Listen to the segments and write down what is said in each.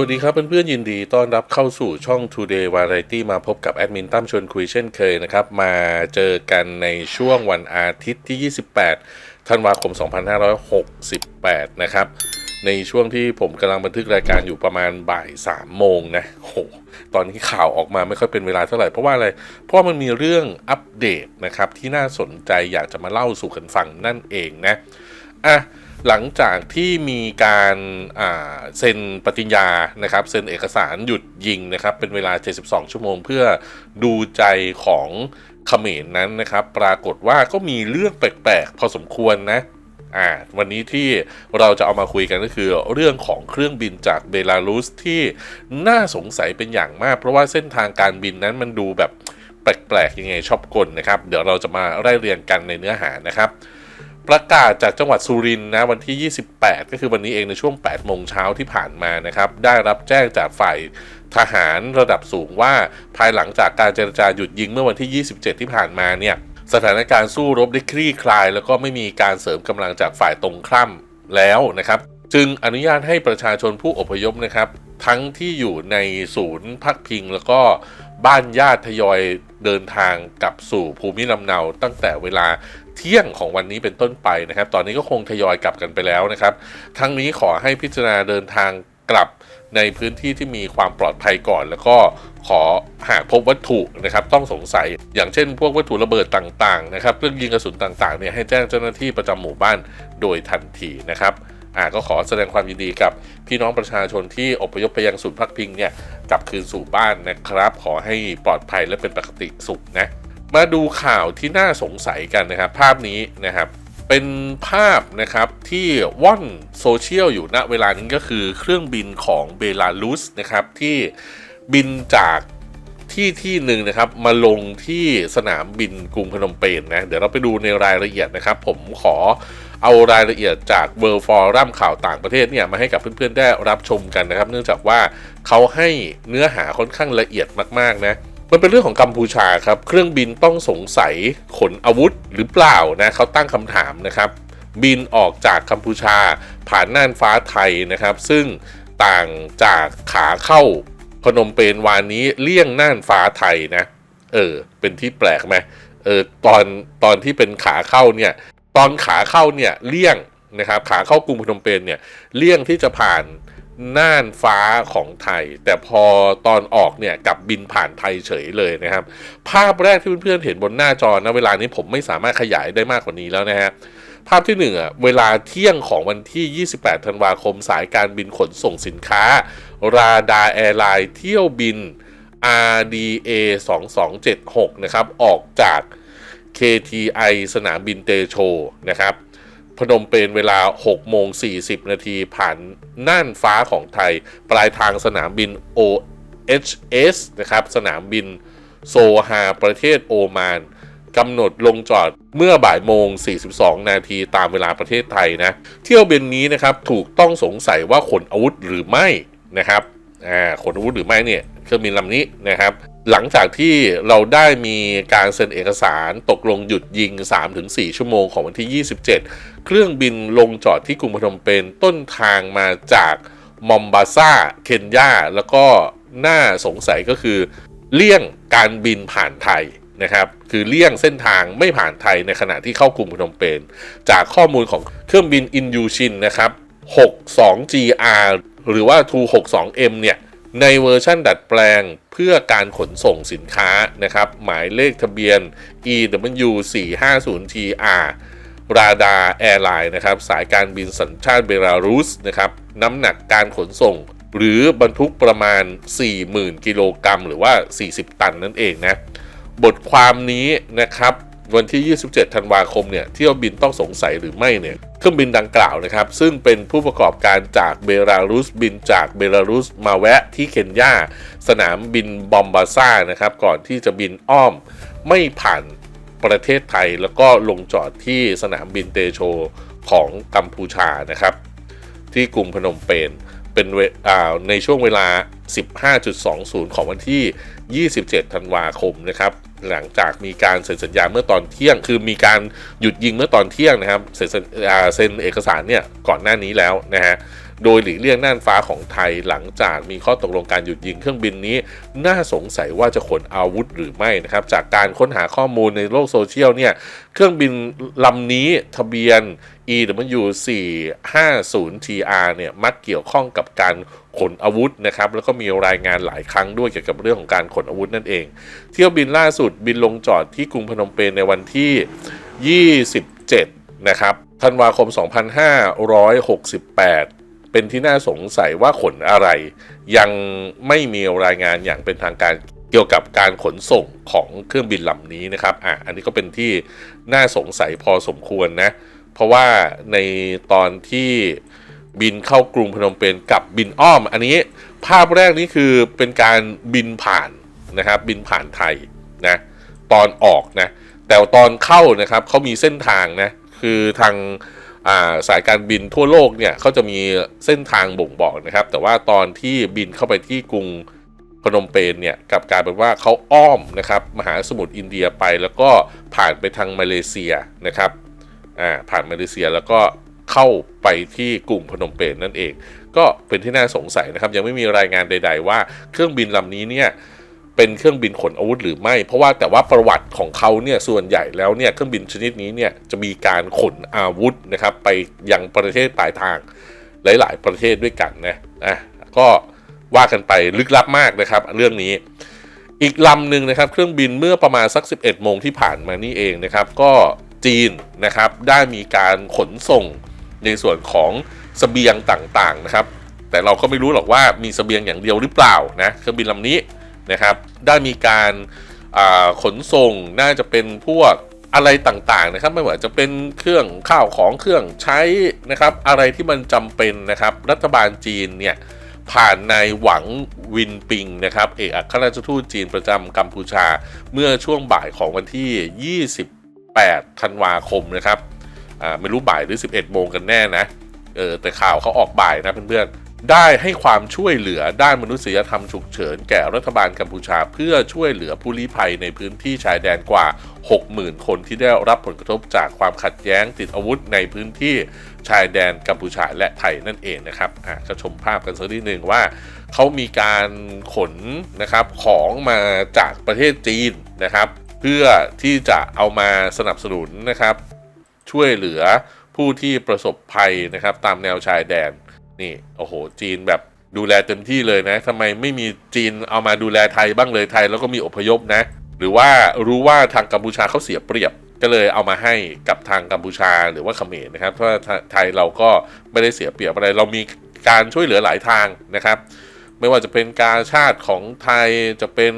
วัสดีครับเพื่อนๆยินดีต้อนรับเข้าสู่ช่อง Today Variety มาพบกับแอดมินตั้มชวนคุยเช่นเคยนะครับ มาเจอกันในช่วงวันอาทิตย์ที่ 28 ธันวาคม 2568 นะครับ ในช่วงที่ผมกำลังบันทึกรายการอยู่ประมาณบ่าย 3 โมงนะโหตอนนี้ข่าวออกมาไม่ค่อยเป็นเวลาเท่าไหร่ เพราะว่าอะไร เพราะมันมีเรื่องอัปเดตนะครับที่น่าสนใจอยากจะมาเล่าสู่กันฟังนั่นเองนะอะ หลังจากที่มีการเซ็นปฏิญญานะครับเซ็นเอกสารหยุดยิงนะครับเป็นเวลา 72 ชั่วโมง เพื่อดูใจของเขมรนั้นนะครับ ปรากฏว่าก็มีเรื่องแปลกๆ พอสมควรนะอ่าวันนี้ที่เราจะเอามาคุยกันก็คือเรื่องของเครื่องบินจากเบลารุสที่น่าสงสัยเป็นอย่างมาก เพราะว่าเส้นทางการบินนั้นมันดูแบบแปลกๆยังไงชอบกลนะครับ เดี๋ยวเราจะมาไล่เรียงกันในเนื้อหานะครับ ประกาศจากจังหวัดสุรินทร์นะวันที่ 28 ก็คือวันนี้เองในช่วง 8 โมงเช้าที่ผ่านมานะครับ ได้รับแจ้งจากฝ่ายทหารระดับสูงว่าภายหลังจากการเจรจาหยุดยิงเมื่อวันที่ 27 ที่ผ่านมาเนี่ยสถานการณ์สู้รบได้คลี่คลาย แล้วก็ไม่มีการเสริมกำลังจากฝ่ายตรงข้ามแล้วนะครับ จึงอนุญาตให้ประชาชนผู้อพยพนะครับ ทั้งที่อยู่ในศูนย์พักพิง แล้วก็บ้านญาติทยอยเดินทางกลับสู่ภูมิลำเนาตั้งแต่เวลา เที่ยงของวันนี้เป็นต้นไปนะครับ ตอนนี้ก็คงทยอยกลับกันไปแล้วนะครับ ทั้งนี้ขอให้พิจารณาเดินทางกลับในพื้นที่ที่มีความปลอดภัยก่อน แล้วก็ขอหากพบวัตถุนะครับ ต้องสงสัยอย่างเช่น พวกวัตถุระเบิดต่างๆนะครับเรื่องยิงกระสุนต่างๆเนี่ยให้แจ้งเจ้าหน้าที่ประจำหมู่บ้านโดยทันทีนะครับอ่าก็ขอแสดงความยินดีกับพี่น้องประชาชนที่อพยพไปยังศูนย์พักพิงเนี่ยกลับคืนสู่บ้านนะครับ ขอให้ปลอดภัยและเป็นปกติสุขนะ มาดูข่าวที่น่าสงสัยกันนะครับ ภาพนี้นะครับ เป็นภาพนะครับที่ว่อนโซเชียลอยู่ณเวลานี้ก็คือเครื่องบินของเบลารุสนะครับที่บินจากที่ที่หนึ่งนะครับมาลงที่สนามบินกรุงพนมเปญนะเดี๋ยวเราไปดูในรายละเอียดนะครับ ผมขอเอารายละเอียดจากเ World Forum ข่าวต่างประเทศเนี่ยมาให้กับเพื่อนๆได้รับชมกันนะครับ เนื่องจากว่าเขาให้เนื้อหาค่อนข้างละเอียดมากๆนะ มันเป็นเรื่องของกัมพูชาครับ เครื่องบินต้องสงสัยขนอาวุธหรือเปล่านะเขาตั้งคำถามนะครับ บินออกจากกัมพูชา ผ่านน่านฟ้าไทยนะครับ ซึ่งต่างจากขาเข้าพนมเปญวานนี้เลี่ยงน่านฟ้าไทยนะ เออ เป็นที่แปลกไหมเออตอนตอนที่เป็นขาเข้าเนี่ย ตอนขาเข้าเนี่ยเลี่ยงนะครับ ขาเข้ากรุงพนมเปญเนี่ยเลี่ยงที่จะผ่าน น่านฟ้าของไทย แต่พอตอนออกเนี่ยกับบินผ่านไทยเฉยเลยนะครับ ภาพแรกที่เพื่อนๆเห็นบนหน้าจอนะเวลานี้ผมไม่สามารถขยายได้มากกว่านี้แล้วนะฮะภาพที่หนึ่งอะเวลาเที่ยงของวันที่ 28 ธันวาคมสายการบินขนส่งสินค้า ราดาแอร์ไลน์เที่ยวบิน RDA 2276 นะครับ ออกจาก KTI สนามบินเตโชนะครับ พนมเปญเวลา6โมง40 นาทีผ่านน่านฟ้าของไทย ปลายทางสนามบิน OHS นะครับ สนามบินโซฮาประเทศโอมานกำหนดลงจอดเมื่อบ่ายโมง 42 นาทีตามเวลาประเทศไทยนะ เที่ยวบินนี้นะครับถูกต้องสงสัยว่าขนอาวุธหรือไม่นะครับอ่าขนอาวุธหรือไม่เนี่ยเครื่องบินลำนี้นะครับ หลังจากที่เราได้มีการเซ็นเอกสารตกลงหยุดยิง 3-4 ชั่วโมงของวันที่ 27 เครื่องบินลงจอดที่กรุงพนมเปญต้นทางมาจากมอมบาซาเคนยา แล้วก็น่าสงสัยก็คือ เลี่ยงการบินผ่านไทยนะครับ คือเลี่ยงเส้นทางไม่ผ่านไทยในขณะที่เข้ากรุงพนมเปญจากข้อมูลของเครื่องบินอินยูชินนะครับ 62GR หรือว่า 262M เนี่ย ในเวอร์ชั่นดัดแปลงเพื่อการขนส่งสินค้านะครับ หมายเลขทะเบียน EW 450 TR ราดาแอร์ไลน์นะครับ สายการบินสัญชาติเบลารุสนะครับ น้ำหนักการขนส่ง หรือบรรทุกประมาณ 40,000 กิโลกรัมหรือว่า 40 ตันนั่นเองนะ บทความนี้นะครับ วันที่ 27 ธันวาคมเนี่ยเที่ยวบินต้องสงสัยหรือไม่เนี่ยเครื่องบินดังกล่าวนะครับ ซึ่งเป็นผู้ประกอบการจากเบลารุสบินจากเบลารุสมาแวะที่เคนยาสนามบินบอมบาซ่านะครับ ก่อนที่จะบินอ้อมไม่ผ่านประเทศไทย แล้วก็ลงจอดที่สนามบินเตโชของกัมพูชานะครับ ที่กรุงพนมเปญเป็นในช่วงเวลา 15.20 ของวันที่ 27 ธันวาคมนะครับ หลังจากมีการเซ็นสัญญาเมื่อตอนเที่ยง คือมีการหยุดยิงเมื่อตอนเที่ยงนะครับเซ็นเซ็นเอกสารเนี่ยก่อนหน้านี้แล้วนะฮะโดยหลีกเลี่ยงน่านฟ้าของไทยหลังจากมีข้อตกลงการหยุดยิงเครื่องบินนี้ น่าสงสัยว่าจะขนอาวุธหรือไม่นะครับ จากการค้นหาข้อมูลในโลกโซเชียลเนี่ยเครื่องบินลำนี้ทะเบียน EW 450 TR เนี่ยมักเกี่ยวข้องกับการขนอาวุธนะครับแล้วก็มีรายงานหลายครั้งด้วยเกี่ยวกับเรื่องของการขนอาวุธนั่นเอง เที่ยวบินล่าสุดบินลงจอดที่กรุงพนมเปญในวันที่ 27 นะครับธันวาคม 2568เป็นที่น่าสงสัยว่าขนอะไร ยังไม่มีรายงานอย่างเป็นทางการเกี่ยวกับการขนส่งของเครื่องบินลำนี้นะครับอะอันนี้ก็เป็นที่น่าสงสัยพอสมควรนะ เพราะว่าในตอนที่บินเข้ากรุงพนมเปญกับบินอ้อม อันนี้ภาพแรกนี้คือเป็นการบินผ่านนะครับบินผ่านไทยนะตอนออกนะแต่ตอนเข้านะครับเขามีเส้นทางนะคือทางาสายการบินทั่วโลกเนี่ยเขาจะมีเส้นทางบ่งบอกนะครับ แต่ว่าตอนที่บินเข้าไปที่กรุงพนมเปญเนี่ยกับกายเป็นว่าเขาอ้อมนะครับมหาสมุทรอินเดียไปแล้วก็ผ่านไปทางมาเลเซียนะครับ อ่าผ่านมาเลเซียแล้วก็เข้าไปที่กรุงพนมเปญนั่นเอง ก็เป็นที่น่าสงสัยนะครับ ยังไม่มีรายงานใด ๆ ว่าเครื่องบินลำนี้เนี่ยเป็นเครื่องบินขนอาวุธหรือไม่ เพราะว่าแต่ว่าประวัติของเขาเนี่ยส่วนใหญ่แล้วเนี่ยเครื่องบินชนิดนี้เนี่ยจะมีการขนอาวุธนะครับไปยังประเทศปลายทางหลาย ๆ ประเทศด้วยกันนะอะก็ว่ากันไปลึกลับมากนะครับ เรื่องนี้ อีกลำหนึ่งนะครับ เครื่องบินเมื่อประมาณสัก 11โมงที่ผ่านมานี่เองนะครับ ก็ จีนนะครับได้มีการขนส่งในส่วนของสเสบียงต่างๆนะครับ แต่เราก็ไม่รู้หรอกว่ามีสเสบียงอย่างเดียวหรือเปล่านะเครื่องบินลำนี้นะครับ ได้มีการขนส่งน่าจะเป็นพวกอะไรต่างๆนะครับ ไม่ว่าจะเป็นเครื่องข้าวของเครื่องใช้นะครับ อะไรที่มันจำเป็นนะครับ รัฐบาลจีนเนี่ยผ่านนายหวังวินปิงนะครับ เอกอัครราชทูตจีนประจำกัมพูชา เมื่อช่วงบ่ายของวันที่ 8ธันวาคมนะครับไม่รู้บ่ายหรือ 11โมงกันแน่นะเออแต่ข่าวเขาออกบ่ายนะเพื่อนๆ ได้ให้ความช่วยเหลือด้านมนุษยธรรมฉุกเฉินแก่รัฐบาลกัมพูชา เพื่อช่วยเหลือผู้ลี้ภัยในพื้นที่ชายแดนกว่า 60,000 คนที่ได้รับผลกระทบจากความขัดแย้งติดอาวุธในพื้นที่ชายแดนกัมพูชาและไทยนั่นเองนะครับอะก็ชมภาพกันสักนิดหนึ่งว่าเขามีการขนนะครับของมาจากประเทศจีนนะครับ เพื่อที่จะเอามาสนับสนุนนะครับ ช่วยเหลือผู้ที่ประสบภัยนะครับ ตามแนวชายแดนนี่โอ้โห จีนแบบดูแลเต็มที่เลยนะทำไมไม่มีจีนเอามาดูแลไทยบ้างเลยไทย แล้วก็มีอพยพนะ หรือว่ารู้ว่าทางกัมพูชาเขาเสียเปรียบก็เลยเอามาให้กับทางกัมพูชาหรือว่าเขมรนะครับเพราะไทยเราก็ไม่ได้เสียเปรียบอะไร เรามีการช่วยเหลือหลายทางนะครับ ไม่ว่าจะเป็นการชาติของไทยจะเป็น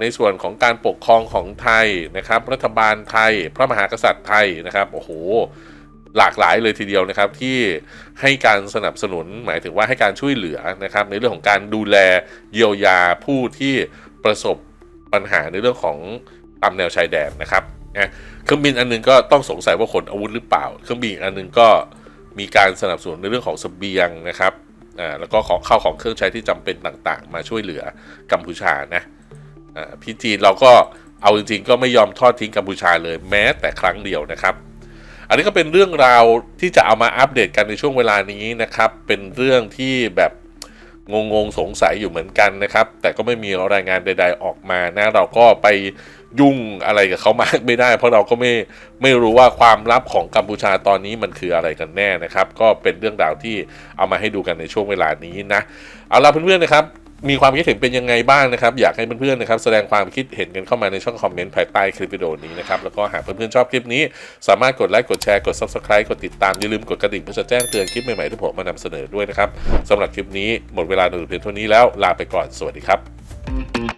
ในส่วนของการปกครองของไทยนะครับ รัฐบาลไทย พระมหากษัตริย์ไทยนะครับโอ้โหหลากหลายเลยทีเดียวนะครับที่ให้การสนับสนุนหมายถึงว่าให้การช่วยเหลือนะครับ ในเรื่องของการดูแลเยียวยาผู้ที่ประสบปัญหาในเรื่องของตามแนวชายแดนนะครับนะเครื่องบินอันหนึงก็ต้องสงสัยว่าขนอาวุธหรือเปล่า เครื่องบินอันหนึงก็มีการสนับสนุนในเรื่องของเสบียงนะครับอ่าแล้วก็ของเข้าของเครื่องใช้ที่จำเป็นต่างๆ มาช่วยเหลือกัมพูชานะ พี่จีนเราก็เอาจริงๆก็ไม่ยอมทอดทิ้งกัมพูชาเลยแม้แต่ครั้งเดียวนะครับ อันนี้ก็เป็นเรื่องราวที่จะเอามาอัปเดตกันในช่วงเวลานี้นะครับ เป็นเรื่องที่แบบงงๆสงสัยอยู่เหมือนกันนะครับ แต่ก็ไม่มีรายงานใด ๆ ออกมานะเราก็ไปยุ่งอะไรกับเขามากไม่ได้ เพราะเราก็ไม่ไม่รู้ว่าความลับของกัมพูชาตอนนี้มันคืออะไรกันแน่นะครับ ก็เป็นเรื่องราวที่เอามาให้ดูกันในช่วงเวลานี้นะ เอาละเพื่อนๆนะครับ มีความคิดเห็นเป็นยังไงบ้างนะครับ อยากให้เพื่อนๆนะครับแสดงความคิดเห็นกันเข้ามาในช่องคอมเมนต์ภายใต้คลิปวิดีโอนี้นะครับ แล้วก็หากเพื่อนๆชอบคลิปนี้ สามารถกดไลค์กดแชร์กด subscribe กดติดตาม อย่าลืมกดกระดิ่งเพื่อจะแจ้งเตือนคลิปใหม่ๆที่ผมมานำเสนอด้วยนะครับสำหรับคลิปนี้หมดเวลาหนึ่งเพียงเท่านี้แล้วลาไปก่อนสวัสดีครับ